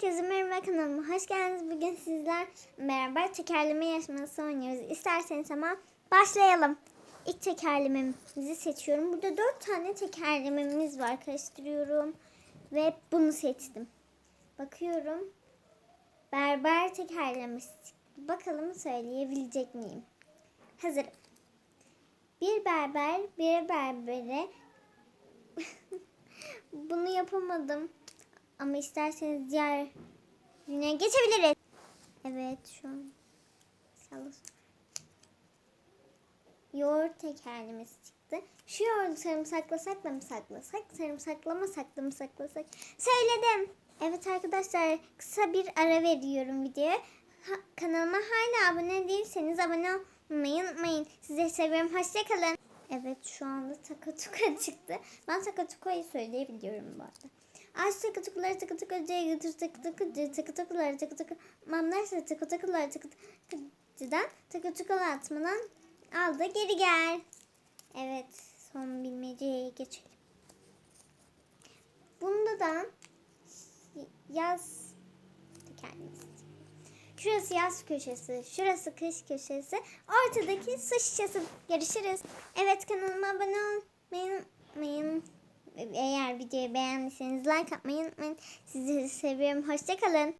Herkese merhaba kanalıma hoş geldiniz. Bugün sizler beraber tekerleme yarışması oynuyoruz. İsterseniz ama başlayalım. İlk tekerlememizi seçiyorum. Burada dört tane tekerlememiz var. Karıştırıyorum. Ve bunu seçtim. Bakıyorum. Berber tekerlemesi. Bakalım söyleyebilecek miyim? Hazırım. Bir berber bir berbere bunu yapamadım. Ama isterseniz diğer güne geçebiliriz. Evet şu an. Yoğurt tekerlemesi çıktı. Şu yoğurdu sarımsaklasak da mı saklasak? Sarımsaklamasak da mı saklasak? Söyledim. Evet arkadaşlar kısa bir ara veriyorum videoya. Ha- kanalıma hala abone değilseniz abone olmayı unutmayın. Sizi seviyorum. Hoşçakalın. Evet şu anda takatuka çıktı. Ben takatukayı söyleyebiliyorum bu arada. Ağaç takatukuları takatukucuya götür takatukucu takatukuları takatuku mamlarsa takatukuları takatukucudan takatukalı atmadan aldı geri gel. Evet son bilmeceye geçelim. Bunda da yaz kendisi. Şurası yaz köşesi, şurası kış köşesi, ortadaki su şişesi. Görüşürüz. Evet kanalıma abone olmayı unutmayın. Eğer videoyu beğendiyseniz like atmayı unutmayın. Sizi seviyorum. Hoşçakalın.